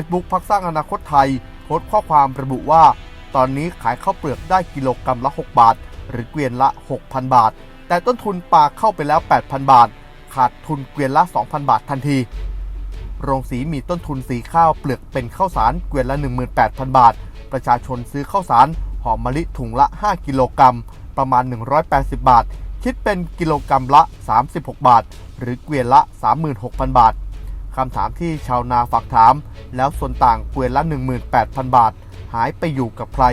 Facebook พักสร้างอนาคตไทย โพสต์ข้อความระบุว่า ตอนนี้ขายข้าวเปลือกได้กิโลกรัมละ 6 บาท หรือเกวียนละ 6,000 บาท แต่ต้นทุนปลาเข้าไปแล้ว 8,000 บาท ขาดทุนเกวียนละ 2,000 บาททันที โรงสีมีต้นทุนสีข้าวเปลือกเป็นข้าวสารเกวียนละ 18,000 บาท ประชาชนซื้อข้าวสารหอมมะลิถุงละ 5 กิโลกรัม ประมาณ 180 บาท คิดเป็นกิโลกรัมละ 36 บาท หรือเกวียนละ 36,000 บาท คำถามที่ชาวนาฝากถาม แล้วส่วนต่างเกวียนละ 18,000 บาท หายไปอยู่กับใคร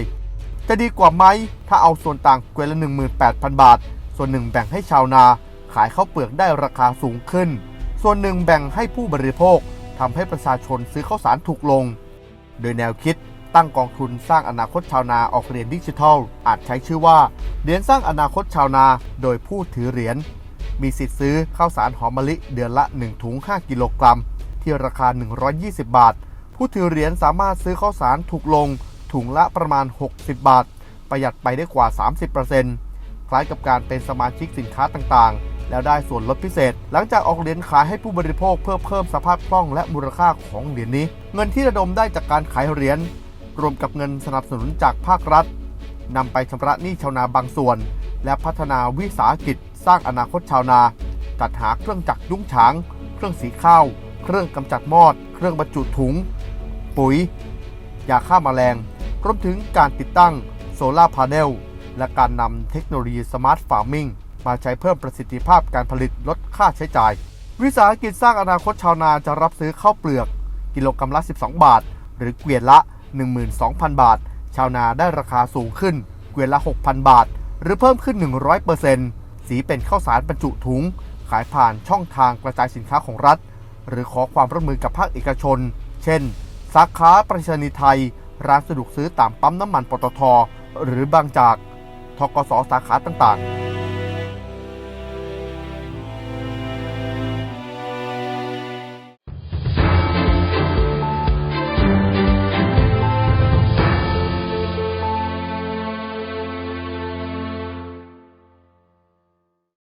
จะดีกว่าไหม ถ้าเอาส่วนต่างเกวียนละ 18,000 บาท ส่วนหนึ่งแบ่งให้ชาวนา ขายข้าวเปลือกได้ราคาสูงขึ้น ส่วนหนึ่งแบ่งให้ผู้บริโภคทำให้ประชาชนซื้อข้าวสารถูกลง โดยแนวคิดตั้งกองทุนสร้างอนาคตชาวนาออกเหรียญดิจิทัล อาจใช้ชื่อว่าเหรียญสร้างอนาคตชาวนา โดยผู้ถือเหรียญ มีสิทธิ์ซื้อข้าวสารหอมมะลิเดือนละ 1 ถุง 5 กิโลกรัม ที่ราคา 120 บาท ผู้ถือเหรียญสามารถซื้อข้าวสารถูกลง ถุงละประมาณ 60 บาท ประหยัดไปได้กว่า 30%คล้ายกับการเป็นสมาชิกสินค้าต่างๆ แล้วได้ส่วนลดพิเศษ หลังจากออกเหรียญขายให้ผู้บริโภคเพื่อเพิ่มสภาพคล่องและมูลค่าของเหรียญนี้ เงินที่ระดมได้จากการขายเหรียญรวมกับเงินสนับสนุนจากภาครัฐนำไปชำระหนี้ชาวนาบางส่วน และพัฒนาวิสาหกิจ สร้างอนาคตชาวนา จัดหาเครื่องจักรยุ้งฉาง เครื่องสีข้าว เครื่องกำจัดมอด เครื่องบรรจุถุง ปุ๋ย ยาฆ่ามาแมลงรวมถึงการติดตั้งโซลาร์พาเนลและการนำเทคโนโลยีสมาร์ทฟาร์มิงมาใช้เพิ่มประสิทธิภาพการผลิตลดค่าใช้จ่าย วิสาหกิจสร้างอนาคตชาวนาจะรับซื้อข้าวเปลือก กิโลกรัมละ 12 บาท หรือเกวียนละ 12,000 บาท ชาวนาได้ราคาสูงขึ้น เกวียนละ 6,000 บาท หรือเพิ่มขึ้น 100% สีเป็นข้าวสารบรรจุถุง ขายผ่านช่องทางกระจายสินค้าของรัฐ หรือขอความร่วมมือกับภาคเอกชน เช่น สาขาประชานิไทย ร้านสะดวกซื้อตามปั๊มน้ำมันปตท หรือบางจาก ทกสสาขาต่างๆ